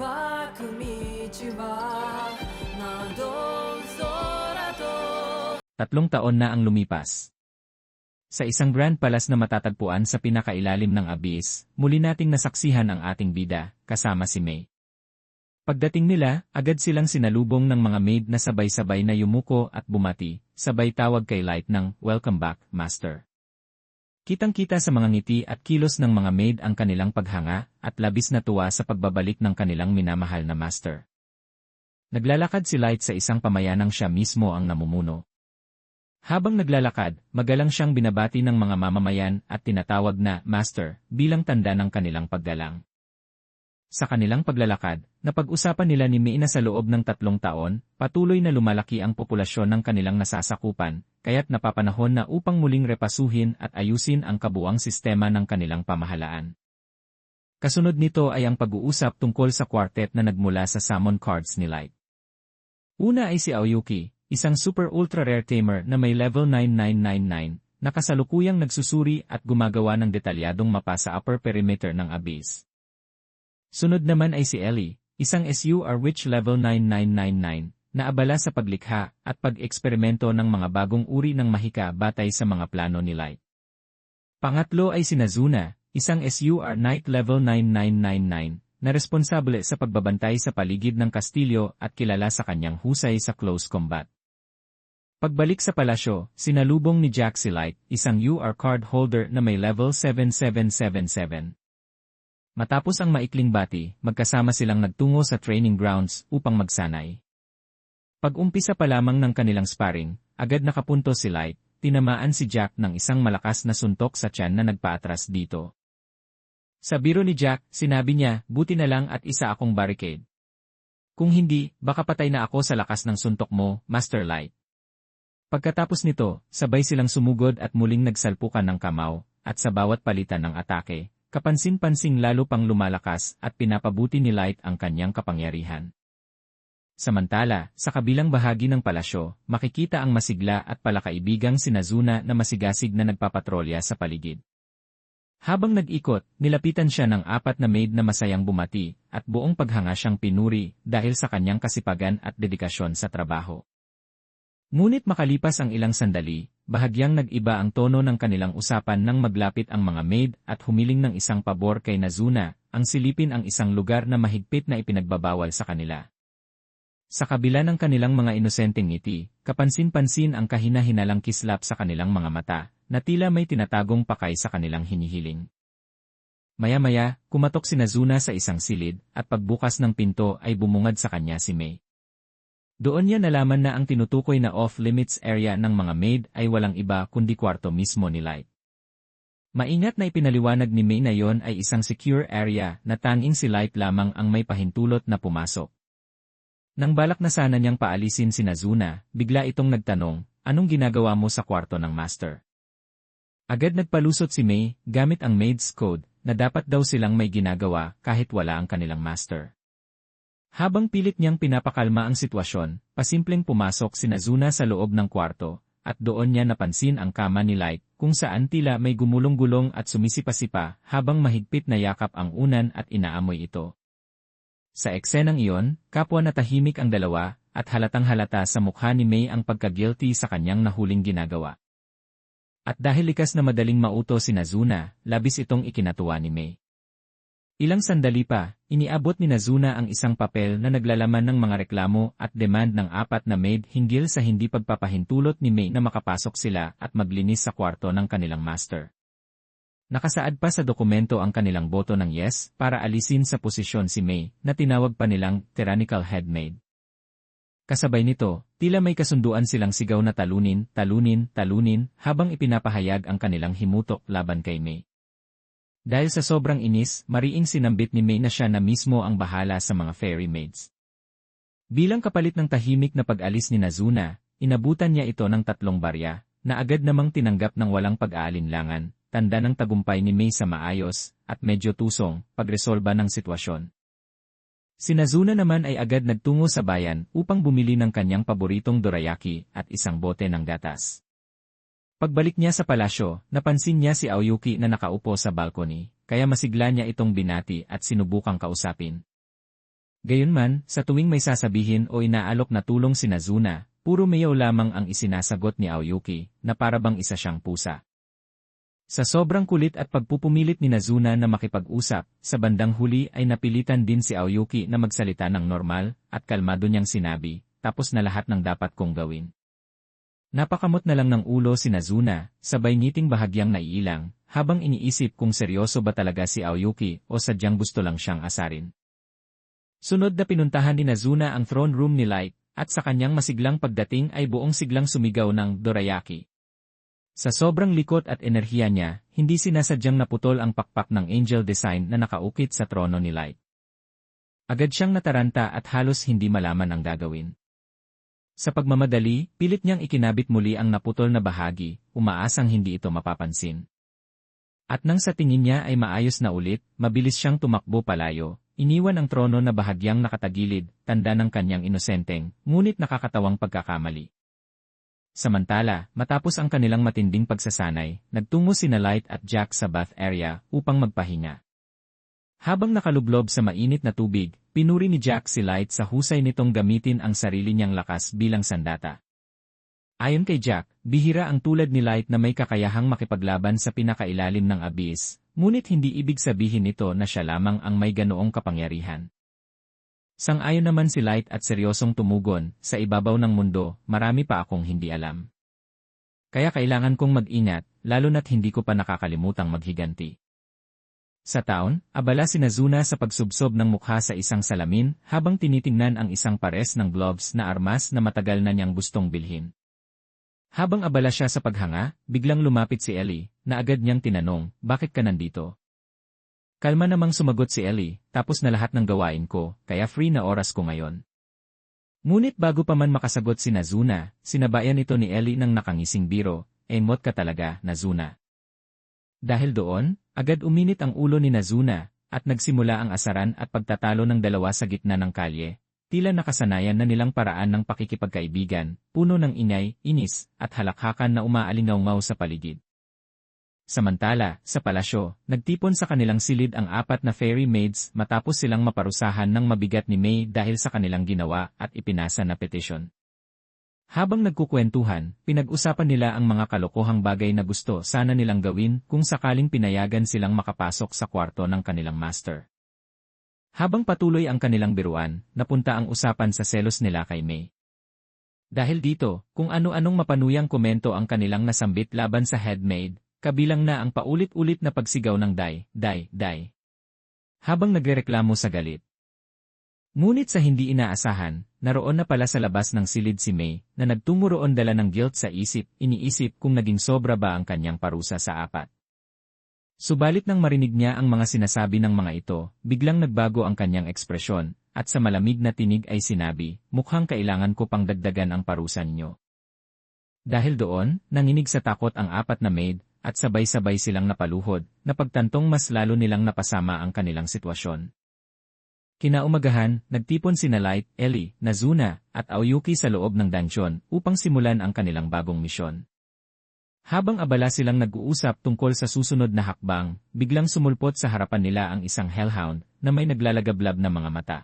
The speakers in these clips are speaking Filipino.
ばく道は窓空と Tatlong taon na ang lumipas. Sa isang Grand Palace na matatagpuan sa pinakailalim ng abyss, muli nating nasaksihan ang ating bida, kasama si May. Pagdating nila, agad silang sinalubong ng mga maid na sabay-sabay na yumuko at bumati, sabay tawag kay Light ng, Welcome back, Master. Kitang-kita sa mga ngiti at kilos ng mga maid ang kanilang paghanga at labis na tuwa sa pagbabalik ng kanilang minamahal na Master. Naglalakad si Light sa isang pamayanang siya mismo ang namumuno. Habang naglalakad, magalang siyang binabati ng mga mamamayan at tinatawag na Master bilang tanda ng kanilang paggalang. Sa kanilang paglalakad, napag-usapan nila ni May na sa loob ng tatlong taon, patuloy na lumalaki ang populasyon ng kanilang nasasakupan, kaya't napapanahon na upang muling repasuhin at ayusin ang kabuang sistema ng kanilang pamahalaan. Kasunod nito ay ang pag-uusap tungkol sa quartet na nagmula sa summon cards ni Light. Una ay si Aoyuki, isang super ultra rare tamer na may level 9999, na kasalukuyang nagsusuri at gumagawa ng detalyadong mapa sa upper perimeter ng abyss. Sunod naman ay si Ellie, isang SUR which level 9999, na abala sa paglikha at pag-eksperimento ng mga bagong uri ng mahika batay sa mga plano ni Light. Pangatlo ay si Nazuna, isang SUR Knight level 9999, na responsable sa pagbabantay sa paligid ng kastilyo at kilala sa kanyang husay sa close combat. Pagbalik sa palasyo, sinalubong ni Jack si Light, isang UR card holder na may level 7777. Matapos ang maikling bati, magkasama silang nagtungo sa training grounds upang magsanay. Pag-umpisa pa lamang ng kanilang sparring, agad nakapunto si Light, tinamaan si Jack ng isang malakas na suntok sa tiyan na nagpaatras dito. Sa biro ni Jack, sinabi niya, buti na lang at isa akong barricade. Kung hindi, baka patay na ako sa lakas ng suntok mo, Master Light. Pagkatapos nito, sabay silang sumugod at muling nagsalpukan ng kamaw, at sa bawat palitan ng atake, Kapansin-pansing lalo pang lumalakas at pinapabuti ni Light ang kanyang kapangyarihan. Samantala, sa kabilang bahagi ng palasyo, makikita ang masigla at palakaibigang si Nazuna na masigasig na nagpapatrolya sa paligid. Habang nag-ikot, nilapitan siya ng apat na maid na masayang bumati, at buong paghanga siyang pinuri dahil sa kanyang kasipagan at dedikasyon sa trabaho. Ngunit makalipas ang ilang sandali, bahagyang nag-iba ang tono ng kanilang usapan nang maglapit ang mga maid at humiling ng isang pabor kay Nazuna, ang silipin ang isang lugar na mahigpit na ipinagbabawal sa kanila. Sa kabila ng kanilang mga inosenteng ngiti, kapansin-pansin ang kahina-hinalang kislap sa kanilang mga mata, na tila may tinatagong pakay sa kanilang hinihiling. Maya-maya, kumatok si Nazuna sa isang silid, at pagbukas ng pinto ay bumungad sa kanya si May. Doon niya nalaman na ang tinutukoy na off-limits area ng mga maid ay walang iba kundi kwarto mismo ni Light. Maingat na ipinaliwanag ni May na yon ay isang secure area na tanging si Light lamang ang may pahintulot na pumasok. Nang balak na sana niyang paalisin si Nazuna, bigla itong nagtanong, anong ginagawa mo sa kwarto ng master? Agad nagpalusot si May, gamit ang maid's code, na dapat daw silang may ginagawa kahit wala ang kanilang master. Habang pilit niyang pinapakalma ang sitwasyon, pasimpleng pumasok si Nazuna sa loob ng kwarto, at doon niya napansin ang kama ni Light, kung saan tila may gumulong-gulong at sumisipa-sipa habang mahigpit na yakap ang unan at inaamoy ito. Sa eksenang iyon, kapwa na tahimik ang dalawa, at halatang halata sa mukha ni May ang pagka-guilty sa kanyang nahuling ginagawa. At dahil likas na madaling mauto si Nazuna, labis itong ikinatuwa ni May. Ilang sandali pa, iniabot ni Nazuna ang isang papel na naglalaman ng mga reklamo at demand ng apat na maid hinggil sa hindi pagpapahintulot ni May na makapasok sila at maglinis sa kwarto ng kanilang master. Nakasaad pa sa dokumento ang kanilang boto ng yes para alisin sa posisyon si May na tinawag pa nilang tyrannical head maid. Kasabay nito, tila may kasunduan silang sigaw na talunin, talunin, talunin habang ipinapahayag ang kanilang himutok laban kay May. Dahil sa sobrang inis, mariing sinambit ni May na siya na mismo ang bahala sa mga fairy maids. Bilang kapalit ng tahimik na pag-alis ni Nazuna, inabutan niya ito ng tatlong barya, na agad namang tinanggap ng walang pag-aalinlangan, tanda ng tagumpay ni May sa maayos, at medyo tusong, pagresolba ng sitwasyon. Si Nazuna naman ay agad nagtungo sa bayan upang bumili ng kanyang paboritong dorayaki at isang bote ng gatas. Pagbalik niya sa palasyo, napansin niya si Aoyuki na nakaupo sa balcony, kaya masigla niya itong binati at sinubukang kausapin. Gayunman, sa tuwing may sasabihin o inaalok na tulong si Nazuna, puro mayaw lamang ang isinasagot ni Aoyuki, na parabang isa siyang pusa. Sa sobrang kulit at pagpupumilit ni Nazuna na makipag-usap, sa bandang huli ay napilitan din si Aoyuki na magsalita ng normal, at kalmado niyang sinabi, tapos na lahat ng dapat kong gawin. Napakamot na lang ng ulo si Nazuna, sabay ngiting bahagyang naiilang, habang iniisip kung seryoso ba talaga si Aoyuki o sadyang gusto lang siyang asarin. Sunod na pinuntahan ni Nazuna ang throne room ni Light, at sa kanyang masiglang pagdating ay buong siglang sumigaw ng Dorayaki. Sa sobrang likot at enerhiya niya, hindi sinasadyang naputol ang pakpak ng angel design na nakaukit sa trono ni Light. Agad siyang nataranta at halos hindi malaman ang gagawin. Sa pagmamadali, pilit niyang ikinabit muli ang naputol na bahagi, umaasang hindi ito mapapansin. At nang sa tingin niya ay maayos na ulit, mabilis siyang tumakbo palayo, Iniwan ang trono na bahagyang nakatagilid, tanda ng kanyang inosenteng, ngunit nakakatawang pagkakamali. Samantala, matapos ang kanilang matinding pagsasanay, nagtungo sina Light at Jack sa bath area upang magpahinga. Habang nakalublob sa mainit na tubig, pinuri ni Jack si Light sa husay nitong gamitin ang sarili niyang lakas bilang sandata. Ayon kay Jack, bihira ang tulad ni Light na may kakayahang makipaglaban sa pinakailalim ng abyss, Ngunit hindi ibig sabihin ito na siya lamang ang may ganoong kapangyarihan. Sang-ayon naman si Light at seryosong tumugon, sa ibabaw ng mundo, marami pa akong hindi alam. Kaya kailangan kong mag-ingat, lalo na't hindi ko pa nakakalimutang maghiganti. Sa taon, abala si Nazuna sa pagsubsob ng mukha sa isang salamin habang tinitingnan ang isang pares ng gloves na armas na matagal na niyang gustong bilhin. Habang abala siya sa paghanga, biglang lumapit si Ellie, na agad niyang tinanong, bakit ka nandito? Kalma namang sumagot si Ellie, tapos na lahat ng gawain ko, kaya free na oras ko ngayon. Ngunit bago pa man makasagot si Nazuna, sinabayan ito ni Ellie ng nakangising biro, emot ka talaga, Nazuna. Dahil doon, agad uminit ang ulo ni Nazuna, at nagsimula ang asaran at pagtatalo ng dalawa sa gitna ng kalye, tila nakasanayan na nilang paraan ng pakikipagkaibigan, puno ng inay, inis, at halakhakan na umaalingaw sa paligid. Samantala, sa palasyo, nagtipon sa kanilang silid ang apat na fairy maids matapos silang maparusahan ng mabigat ni May dahil sa kanilang ginawa at ipinasa na petisyon. Habang nagkukwentuhan, pinag-usapan nila ang mga kalokohang bagay na gusto sana nilang gawin kung sakaling pinayagan silang makapasok sa kwarto ng kanilang master. Habang patuloy ang kanilang biruan, napunta ang usapan sa selos nila kay May. Dahil dito, kung ano-anong mapanuyang komento ang kanilang nasambit laban sa headmaid, kabilang na ang paulit-ulit na pagsigaw ng day, day, day. Habang nagrereklamo sa galit. Ngunit sa hindi inaasahan, naroon na pala sa labas ng silid si May na nagtungo roon dala ng guilt sa isip, iniisip kung naging sobra ba ang kanyang parusa sa apat. Subalit nang marinig niya ang mga sinasabi ng mga ito, biglang nagbago ang kanyang ekspresyon, at sa malamig na tinig ay sinabi, mukhang kailangan ko pang dagdagan ang parusan niyo. Dahil doon, nanginig sa takot ang apat na maid, at sabay-sabay silang napaluhod, na pagtantong mas lalo nilang napasama ang kanilang sitwasyon. Kinaumagahan, nagtipon sina Light, Ellie, Nazuna, at Aoyuki sa loob ng dungeon upang simulan ang kanilang bagong misyon. Habang abala silang nag-uusap tungkol sa susunod na hakbang, biglang sumulpot sa harapan nila ang isang hellhound na may naglalagablab na mga mata.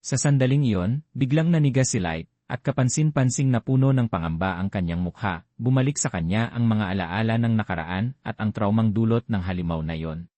Sa sandaling iyon, biglang naniga si Light, at kapansin-pansing na puno ng pangamba ang kanyang mukha, bumalik sa kanya ang mga alaala ng nakaraan at ang traumang dulot ng halimaw na iyon.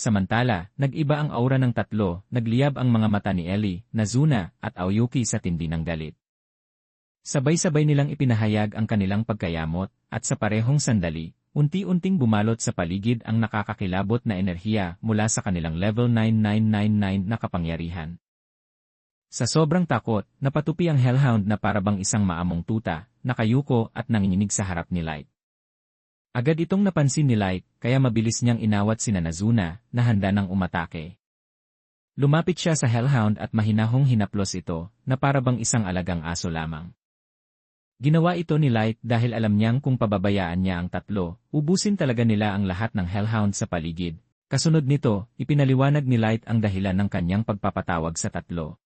Samantala, nag-iba ang aura ng tatlo, nagliyab ang mga mata ni Ellie, Nazuna, at Aoyuki sa tindi ng galit. Sabay-sabay nilang ipinahayag ang kanilang pagkayamot, at sa parehong sandali, unti-unting bumalot sa paligid ang nakakakilabot na enerhiya mula sa kanilang level 9999 na kapangyarihan. Sa sobrang takot, napatupi ang Hellhound na parabang isang maamong tuta, nakayuko at nanginginig sa harap ni Light. Agad itong napansin ni Light, kaya mabilis niyang inawat si Nanazuna, na handa ng umatake. Lumapit siya sa Hellhound at mahinahong hinaplos ito, na parabang isang alagang aso lamang. Ginawa ito ni Light dahil alam niyang kung pababayaan niya ang tatlo, ubusin talaga nila ang lahat ng Hellhound sa paligid. Kasunod nito, ipinaliwanag ni Light ang dahilan ng kanyang pagpapatawag sa tatlo.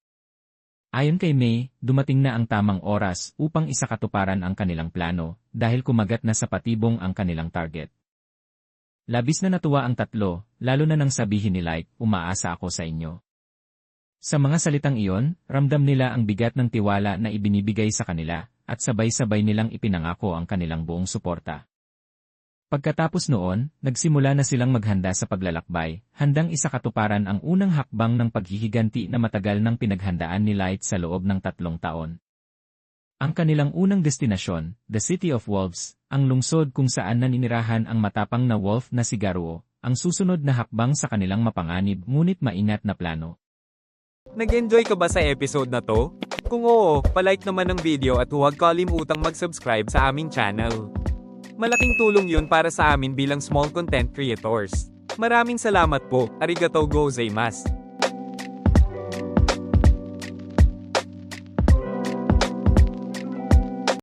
Ayon kay May, dumating na ang tamang oras upang isakatuparan ang kanilang plano dahil kumagat na sa patibong ang kanilang target. Labis na natuwa ang tatlo, lalo na nang sabihin ni Light, umaasa ako sa inyo. Sa mga salitang iyon, ramdam nila ang bigat ng tiwala na ibinibigay sa kanila, at sabay-sabay nilang ipinangako ang kanilang buong suporta. Pagkatapos noon, nagsimula na silang maghanda sa paglalakbay, handang isakatuparan ang unang hakbang ng paghihiganti na matagal nang pinaghandaan ni Light sa loob ng tatlong taon. Ang kanilang unang destinasyon, the City of Wolves, ang lungsod kung saan naninirahan ang matapang na wolf na si Garuo, ang susunod na hakbang sa kanilang mapanganib ngunit maingat na plano. Nag-enjoy ka ba sa episode na to? Kung oo, palike naman ng video at huwag kalimutang mag-subscribe sa aming channel. Malaking tulong yun para sa amin bilang small content creators. Maraming salamat po, arigatou gozaimasu.